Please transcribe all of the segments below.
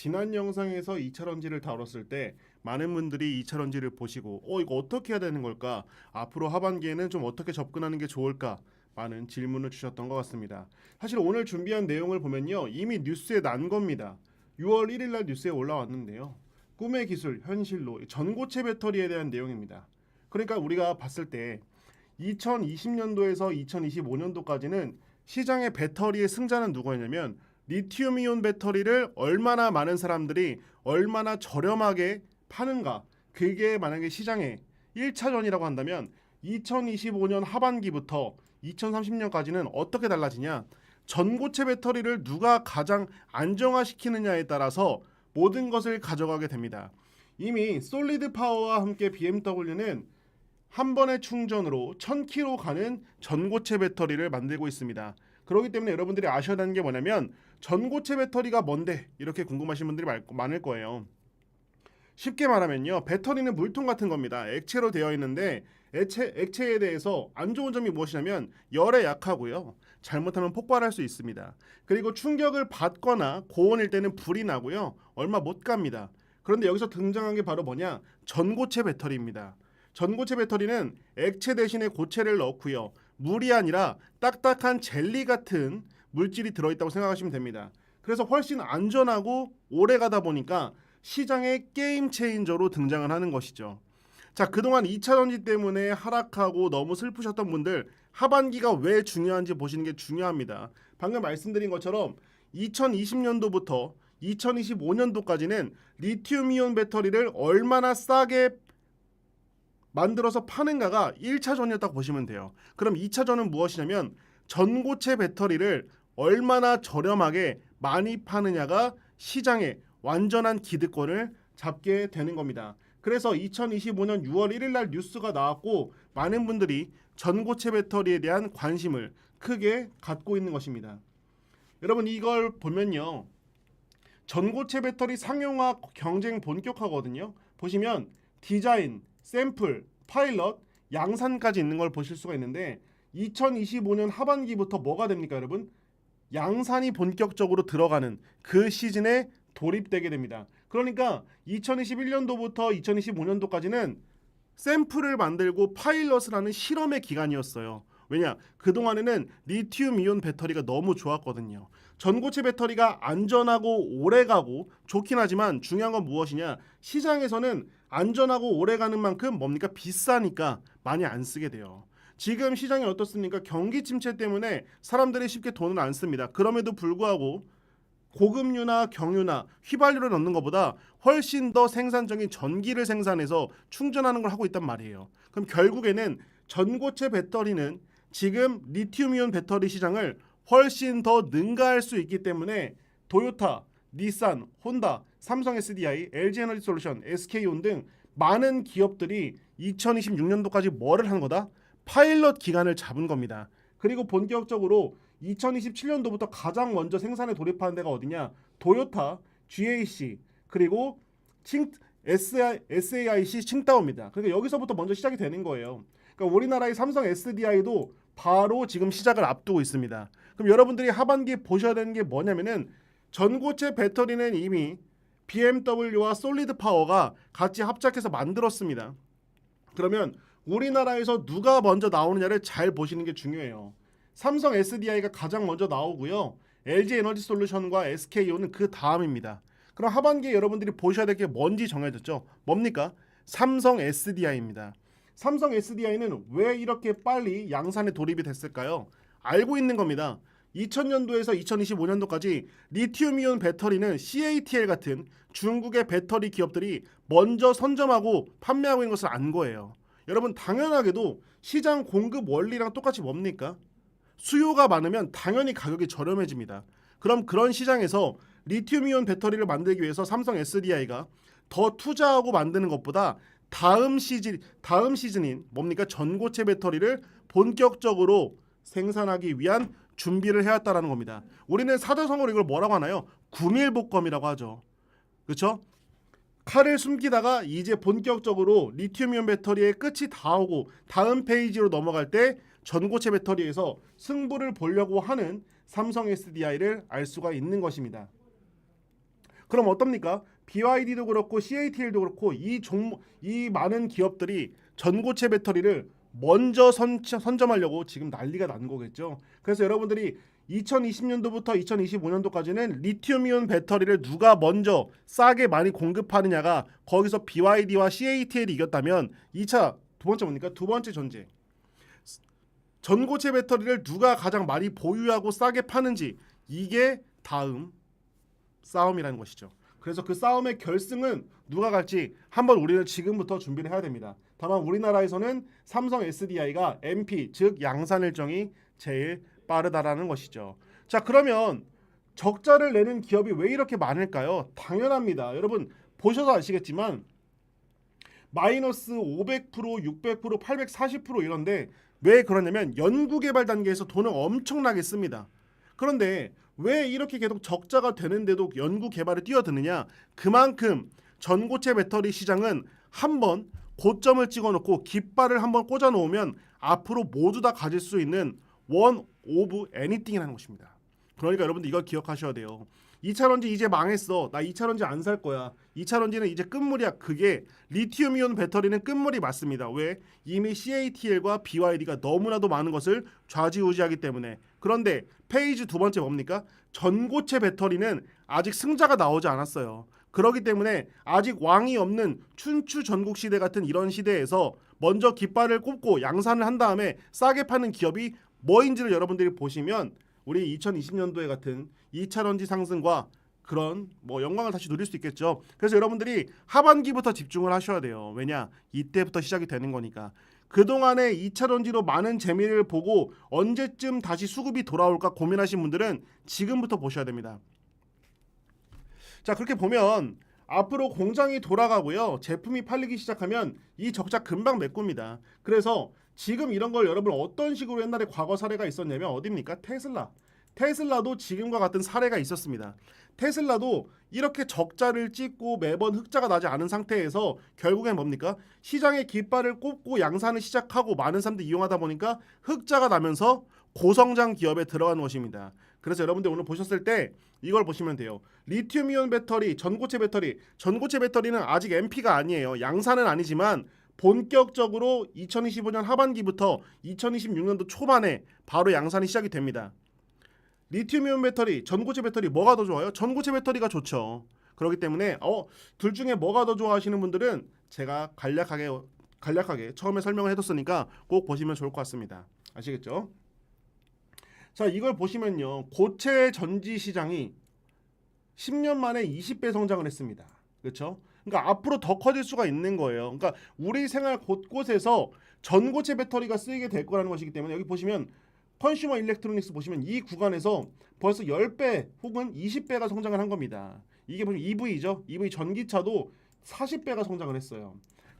지난 영상에서 2차전지를 다뤘을 때 많은 분들이 2차전지를 보시고 어 이거 어떻게 해야 되는 걸까? 앞으로 하반기에는 좀 어떻게 접근하는 게 좋을까? 많은 질문을 주셨던 것 같습니다. 사실 오늘 준비한 내용을 보면요. 이미 뉴스에 난 겁니다. 6월 1일 날 뉴스에 올라왔는데요. 꿈의 기술 현실로 전고체 배터리에 대한 내용입니다. 그러니까 우리가 봤을 때 2020년도에서 2025년도까지는 시장의 배터리의 승자는 누구였냐면 리튬이온 배터리를 얼마나 많은 사람들이 얼마나 저렴하게 파는가 그게 만약에 시장의 1차전이라고 한다면 2025년 하반기부터 2030년까지는 어떻게 달라지냐 전고체 배터리를 누가 가장 안정화시키느냐에 따라서 모든 것을 가져가게 됩니다. 이미 솔리드 파워와 함께 BMW는 한 번의 충전으로 1000km 가는 전고체 배터리를 만들고 있습니다. 그렇기 때문에 여러분들이 아셔야 하는 게 뭐냐면 전고체 배터리가 뭔데 이렇게 궁금하신 분들이 많- 많을 거예요. 쉽게 말하면요. 배터리는 물통 같은 겁니다. 액체로 되어 있는데 액체, 액체에 대해서 안 좋은 점이 무엇이냐면 열에 약하고요. 잘못하면 폭발할 수 있습니다. 그리고 충격을 받거나 고온일 때는 불이 나고요. 얼마 못 갑니다. 그런데 여기서 등장한 게 바로 뭐냐? 전고체 배터리입니다. 전고체 배터리는 액체 대신에 고체를 넣고요. 물이 아니라 딱딱한 젤리 같은 물질이 들어있다고 생각하시면 됩니다. 그래서 훨씬 안전하고 오래 가다 보니까 시장의 게임 체인저로 등장을 하는 것이죠. 자, 그동안 2차 전지 때문에 하락하고 너무 슬프셨던 분들 하반기가 왜 중요한지 보시는 게 중요합니다. 방금 말씀드린 것처럼 2020년도부터 2025년도까지는 리튬이온 배터리를 얼마나 싸게 만들어서 파는 가가 1차전이었다고 보시면 돼요. 그럼 2차전은 무엇이냐면 전고체 배터리를 얼마나 저렴하게 많이 파느냐가 시장의 완전한 기득권을 잡게 되는 겁니다. 그래서 2025년 6월 1일 날 뉴스가 나왔고 많은 분들이 전고체 배터리에 대한 관심을 크게 갖고 있는 것입니다. 여러분 이걸 보면요. 전고체 배터리 상용화 경쟁 본격화거든요. 보시면 디자인, 샘플, 파일럿, 양산까지 있는 걸 보실 수가 있는데 2025년 하반기부터 뭐가 됩니까, 여러분? 양산이 본격적으로 들어가는 그 시즌에 돌입되게 됩니다. 그러니까 2021년도부터 2025년도까지는 샘플을 만들고 파일럿을 하는 실험의 기간이었어요. 왜냐? 그동안에는 리튬 이온 배터리가 너무 좋았거든요. 전고체 배터리가 안전하고 오래가고 좋긴 하지만 중요한 건 무엇이냐? 시장에서는 안전하고 오래가는 만큼 뭡니까? 비싸니까 많이 안 쓰게 돼요. 지금 시장이 어떻습니까? 경기 침체 때문에 사람들이 쉽게 돈을 안 씁니다. 그럼에도 불구하고 고급유나 경유나 휘발유를 넣는 것보다 훨씬 더 생산적인 전기를 생산해서 충전하는 걸 하고 있단 말이에요. 그럼 결국에는 전고체 배터리는 지금 리튬이온 배터리 시장을 훨씬 더 능가할 수 있기 때문에 도요타, 닛산, 혼다, 삼성 SDI, LG 에너지 솔루션, SK온 등 많은 기업들이 2026년도까지 뭐를 한 거다? 파일럿 기간을 잡은 겁니다. 그리고 본격적으로 2027년도부터 가장 먼저 생산에 돌입하는 데가 어디냐? 도요타, GAC 그리고 칭 SAIC 칭다오입니다. 그러니까 여기서부터 먼저 시작이 되는 거예요. 그러니까 우리나라의 삼성 SDI도 바로 지금 시작을 앞두고 있습니다. 그럼 여러분들이 하반기에 보셔야 되는 게 뭐냐면은 전고체 배터리는 이미 BMW와 솔리드 파워가 같이 합작해서 만들었습니다. 그러면 우리나라에서 누가 먼저 나오느냐를 잘 보시는 게 중요해요. 삼성 SDI가 가장 먼저 나오고요. LG 에너지 솔루션과 SKO는 그 다음입니다. 그럼 하반기에 여러분들이 보셔야 될 게 뭔지 정해졌죠. 뭡니까? 삼성 SDI입니다. 삼성 SDI는 왜 이렇게 빨리 양산에 돌입이 됐을까요? 알고 있는 겁니다. 2000년도에서 2025년도까지 리튬이온 배터리는 CATL 같은 중국의 배터리 기업들이 먼저 선점하고 판매하고 있는 것을 안 거예요. 여러분 당연하게도 시장 공급 원리랑 똑같이 뭡니까? 수요가 많으면 당연히 가격이 저렴해집니다. 그럼 그런 시장에서 리튬이온 배터리를 만들기 위해서 삼성 SDI가 더 투자하고 만드는 것보다 다음 시즌 다음 시즌인 뭡니까 전고체 배터리를 본격적으로 생산하기 위한 준비를 해왔다라는 겁니다. 우리는 사자성어로 이걸 뭐라고 하나요? 구밀복검이라고 하죠. 그렇죠? 칼을 숨기다가 이제 본격적으로 리튬이온 배터리의 끝이 다 오고 다음 페이지로 넘어갈 때 전고체 배터리에서 승부를 보려고 하는 삼성 SDI를 알 수가 있는 것입니다. 그럼 어떻습니까? BYD도 그렇고 CATL도 그렇고 이 종목 이 많은 기업들이 전고체 배터리를 먼저 선, 선점하려고 지금 난리가 난 거겠죠. 그래서 여러분들이 2020년도부터 2025년도까지는 리튬이온 배터리를 누가 먼저 싸게 많이 공급하느냐가 거기서 BYD와 CATL이 이겼다면 2차 두 번째 뭡니까? 두 번째 전제. 전고체 배터리를 누가 가장 많이 보유하고 싸게 파는지 이게 다음 싸움이라는 것이죠. 그래서 그 싸움의 결승은 누가 갈지 한번 우리는 지금부터 준비를 해야 됩니다. 다만 우리나라에서는 삼성 SDI가 MP 즉 양산 일정이 제일 빠르다라는 것이죠. 자 그러면 적자를 내는 기업이 왜 이렇게 많을까요? 당연합니다. 여러분 보셔서 아시겠지만 마이너스 500%, 600%, 840% 이런데 왜 그러냐면 연구개발 단계에서 돈을 엄청나게 씁니다. 그런데 왜 이렇게 계속 적자가 되는데도 연구 개발에 뛰어드느냐? 그만큼 전고체 배터리 시장은 한번 고점을 찍어놓고 깃발을 한번 꽂아놓으면 앞으로 모두 다 가질 수 있는 원 오브 애니띵이라는 것입니다. 그러니까 여러분들 이걸 기억하셔야 돼요. 2차전지 이제 망했어. 나 2차전지 안 살 거야. 2차전지는 이제 끝물이야. 그게 리튬이온 배터리는 끝물이 맞습니다. 왜? 이미 CATL과 BYD가 너무나도 많은 것을 좌지우지하기 때문에. 그런데 페이지 두 번째 뭡니까? 전고체 배터리는 아직 승자가 나오지 않았어요. 그렇기 때문에 아직 왕이 없는 춘추 전국 시대 같은 이런 시대에서 먼저 깃발을 꼽고 양산을 한 다음에 싸게 파는 기업이 뭐인지를 여러분들이 보시면 우리 2020년도에 같은 2차 전지 상승과 그런 뭐 영광을 다시 누릴 수 있겠죠. 그래서 여러분들이 하반기부터 집중을 하셔야 돼요. 왜냐? 이때부터 시작이 되는 거니까. 그동안에 2차 전지로 많은 재미를 보고 언제쯤 다시 수급이 돌아올까 고민하신 분들은 지금부터 보셔야 됩니다. 자, 그렇게 보면 앞으로 공장이 돌아가고요. 제품이 팔리기 시작하면 이 적자 금방 메꿉니다. 그래서 지금 이런 걸 여러분 어떤 식으로 옛날에 과거 사례가 있었냐면 어디입니까? 테슬라. 테슬라도 지금과 같은 사례가 있었습니다. 테슬라도 이렇게 적자를 찍고 매번 흑자가 나지 않은 상태에서 결국엔 뭡니까? 시장의 깃발을 꼽고 양산을 시작하고 많은 사람들이 이용하다 보니까 흑자가 나면서 고성장 기업에 들어간 것입니다. 그래서 여러분들 오늘 보셨을 때 이걸 보시면 돼요. 리튬이온 배터리, 전고체 배터리, 전고체 배터리는 아직 MP가 아니에요. 양산은 아니지만 본격적으로 2025년 하반기부터 2026년도 초반에 바로 양산이 시작이 됩니다. 리튬이온 배터리, 전고체 배터리 뭐가 더 좋아요? 전고체 배터리가 좋죠. 그렇기 때문에 어, 둘 중에 뭐가 더 좋아하시는 분들은 제가 간략하게 간략하게 처음에 설명을 해뒀으니까 꼭 보시면 좋을 것 같습니다. 아시겠죠? 자, 이걸 보시면요. 고체 전지 시장이 10년 만에 20배 성장을 했습니다. 그렇죠? 그러니까 앞으로 더 커질 수가 있는 거예요. 그러니까 우리 생활 곳곳에서 전고체 배터리가 쓰이게 될 거라는 것이기 때문에 여기 보시면 컨슈머 일렉트로닉스 보시면 이 구간에서 벌써 10배 혹은 20배가 성장을 한 겁니다. 이게 보시면 EV죠. EV 전기차도 40배가 성장을 했어요.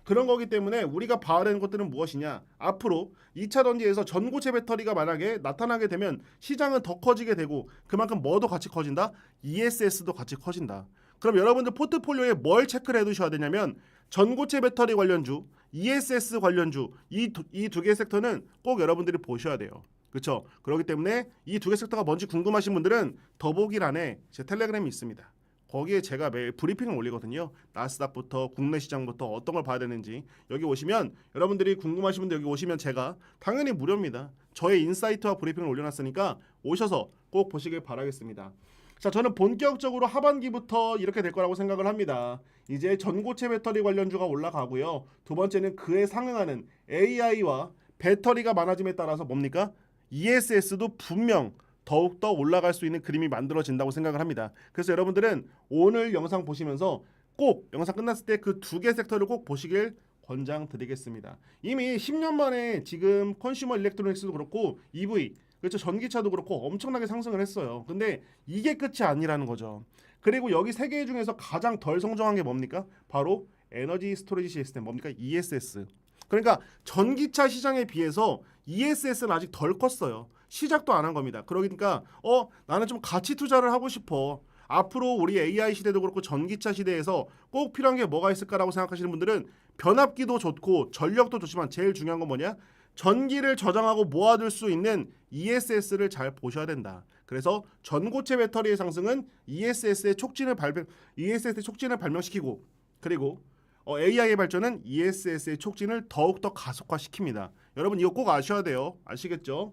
그런 거기 때문에 우리가 봐야 되는 것들은 무엇이냐? 앞으로 2차 전지에서 전고체 배터리가 만약에 나타나게 되면 시장은 더 커지게 되고 그만큼 뭐도 같이 커진다? ESS도 같이 커진다. 그럼 여러분들 포트폴리오에 뭘 체크를 해 두셔야 되냐면 전고체 배터리 관련주, ESS 관련주 이 두개 섹터는 꼭 여러분들이 보셔야 돼요. 그렇죠? 그렇기 때문에 이 두 개 섹터가 뭔지 궁금하신 분들은 더보기란에 제 텔레그램이 있습니다. 거기에 제가 매일 브리핑을 올리거든요. 나스닥부터 국내 시장부터 어떤 걸 봐야 되는지 여기 오시면 여러분들이 궁금하신 분들 여기 오시면 제가 당연히 무료입니다. 저의 인사이트와 브리핑을 올려놨으니까 오셔서 꼭 보시길 바라겠습니다. 자, 저는 본격적으로 하반기부터 이렇게 될 거라고 생각을 합니다. 이제 전고체 배터리 관련주가 올라가고요. 두 번째는 그에 상응하는 AI와 배터리가 많아짐에 따라서 뭡니까? ESS도 분명 더욱더 올라갈 수 있는 그림이 만들어진다고 생각을 합니다. 그래서 여러분들은 오늘 영상 보시면서 꼭 영상 끝났을 때 그 두 개 섹터를 꼭 보시길 권장드리겠습니다. 이미 10년 만에 지금 컨슈머 일렉트로닉스도 그렇고 EV 그렇죠 전기차도 그렇고 엄청나게 상승을 했어요. 근데 이게 끝이 아니라는 거죠. 그리고 여기 세 개 중에서 가장 덜 성장한 게 뭡니까? 바로 에너지 스토리지 시스템 뭡니까? ESS. 그러니까 전기차 시장에 비해서 ESS는 아직 덜 컸어요. 시작도 안 한 겁니다. 그러니까 어 나는 좀 가치 투자를 하고 싶어. 앞으로 우리 AI 시대도 그렇고 전기차 시대에서 꼭 필요한 게 뭐가 있을까라고 생각하시는 분들은 변압기도 좋고 전력도 좋지만 제일 중요한 건 뭐냐? 전기를 저장하고 모아둘 수 있는 ESS를 잘 보셔야 된다. 그래서 전고체 배터리의 상승은 ESS의 촉진을 발병 ESS의 촉진을 발명시키고 그리고 어, AI의 발전은 ESS의 촉진을 더욱더 가속화시킵니다. 여러분 이거 꼭 아셔야 돼요. 아시겠죠?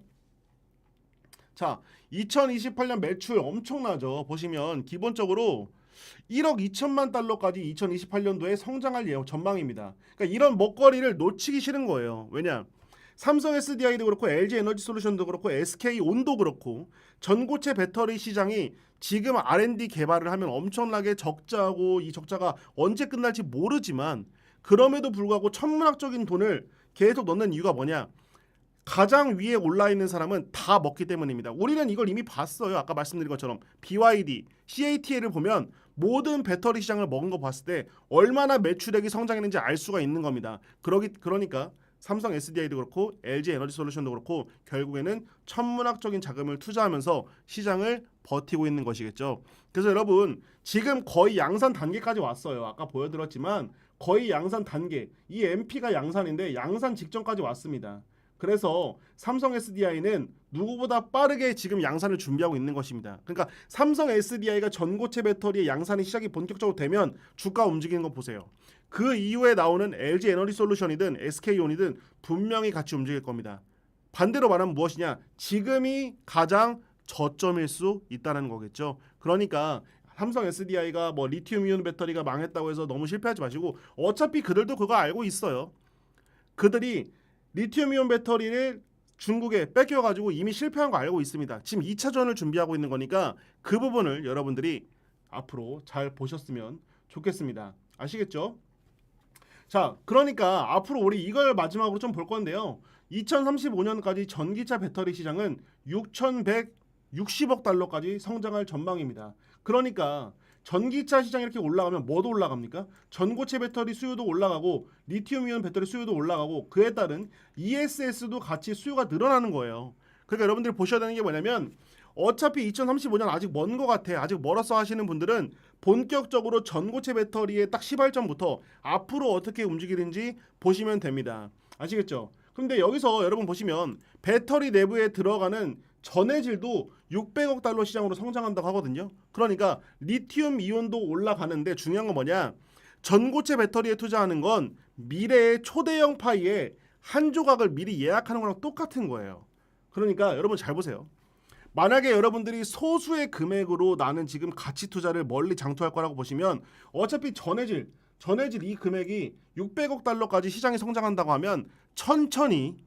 자, 2028년 매출 엄청나죠. 보시면 기본적으로 1억 2천만 달러까지 2028년도에 성장할 예정 전망입니다. 그러니까 이런 먹거리를 놓치기 싫은 거예요. 왜냐? 삼성 SDI도 그렇고 LG 에너지 솔루션도 그렇고 SK 온도 그렇고 전고체 배터리 시장이 지금 R&D 개발을 하면 엄청나게 적자고 이 적자가 언제 끝날지 모르지만 그럼에도 불구하고 천문학적인 돈을 계속 넣는 이유가 뭐냐? 가장 위에 올라 있는 사람은 다 먹기 때문입니다. 우리는 이걸 이미 봤어요. 아까 말씀드린 것처럼 BYD, CATL을 보면 모든 배터리 시장을 먹은 거 봤을 때 얼마나 매출액이 성장했는지 알 수가 있는 겁니다. 그러기 그러니까 삼성 SDI도 그렇고 LG 에너지 솔루션도 그렇고 결국에는 천문학적인 자금을 투자하면서 시장을 버티고 있는 것이겠죠. 그래서 여러분 지금 거의 양산 단계까지 왔어요. 아까 보여드렸지만 거의 양산 단계. 이 MP가 양산인데 양산 직전까지 왔습니다. 그래서 삼성 SDI는 누구보다 빠르게 지금 양산을 준비하고 있는 것입니다. 그러니까 삼성 SDI가 전고체 배터리의 양산이 시작이 본격적으로 되면 주가 움직이는 거 보세요. 그 이후에 나오는 LG 에너지 솔루션이든 SK온이든 분명히 같이 움직일 겁니다. 반대로 말하면 무엇이냐? 지금이 가장 저점일 수 있다는 거겠죠. 그러니까 삼성 SDI가 뭐 리튬 이온 배터리가 망했다고 해서 너무 실패하지 마시고 어차피 그들도 그거 알고 있어요. 그들이 리튬이온 배터리를 중국에 뺏겨가지고 이미 실패한 거 알고 있습니다. 지금 2차전을 준비하고 있는 거니까 그 부분을 여러분들이 앞으로 잘 보셨으면 좋겠습니다. 아시겠죠? 자, 그러니까 앞으로 우리 이걸 마지막으로 좀 볼 건데요. 2035년까지 전기차 배터리 시장은 6,160억 달러까지 성장할 전망입니다. 그러니까 전기차 시장이 이렇게 올라가면 뭐도 올라갑니까? 전고체 배터리 수요도 올라가고 리튬이온 배터리 수요도 올라가고 그에 따른 ESS도 같이 수요가 늘어나는 거예요. 그러니까 여러분들이 보셔야 되는 게 뭐냐면 어차피 2035년 아직 먼 것 같아. 아직 멀었어 하시는 분들은 본격적으로 전고체 배터리의 딱 시발점부터 앞으로 어떻게 움직이는지 보시면 됩니다. 아시겠죠? 근데 여기서 여러분 보시면 배터리 내부에 들어가는 전해질도 600억 달러 시장으로 성장한다고 하거든요. 그러니까 리튬 이온도 올라가는데 중요한 건 뭐냐? 전고체 배터리에 투자하는 건 미래의 초대형 파이에 한 조각을 미리 예약하는 거랑 똑같은 거예요. 그러니까 여러분 잘 보세요. 만약에 여러분들이 소수의 금액으로 나는 지금 가치 투자를 멀리 장투할 거라고 보시면 어차피 전해질 전해질 이 금액이 600억 달러까지 시장이 성장한다고 하면 천천히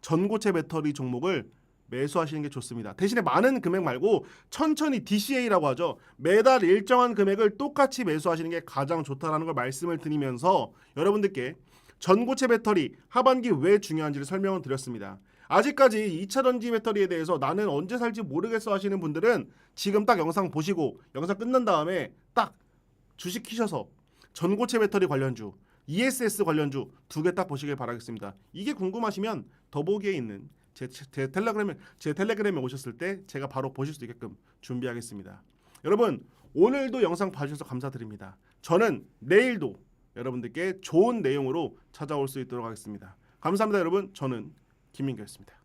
전고체 배터리 종목을 매수하시는 게 좋습니다. 대신에 많은 금액 말고 천천히 DCA라고 하죠. 매달 일정한 금액을 똑같이 매수하시는 게 가장 좋다라는 걸 말씀을 드리면서 여러분들께 전고체 배터리 하반기 왜 중요한지를 설명을 드렸습니다. 아직까지 2차 전지 배터리에 대해서 나는 언제 살지 모르겠어 하시는 분들은 지금 딱 영상 보시고 영상 끝난 다음에 딱 주식 키셔서 전고체 배터리 관련주, ESS 관련주 두 개 딱 보시길 바라겠습니다. 이게 궁금하시면 더보기에 있는 제, 제 텔레그램에 제 텔레그램에 오셨을 때 제가 바로 보실 수 있게끔 준비하겠습니다. 여러분 오늘도 영상 봐주셔서 감사드립니다. 저는 내일도 여러분들께 좋은 내용으로 찾아올 수 있도록 하겠습니다. 감사합니다, 여러분. 저는 김민규였습니다.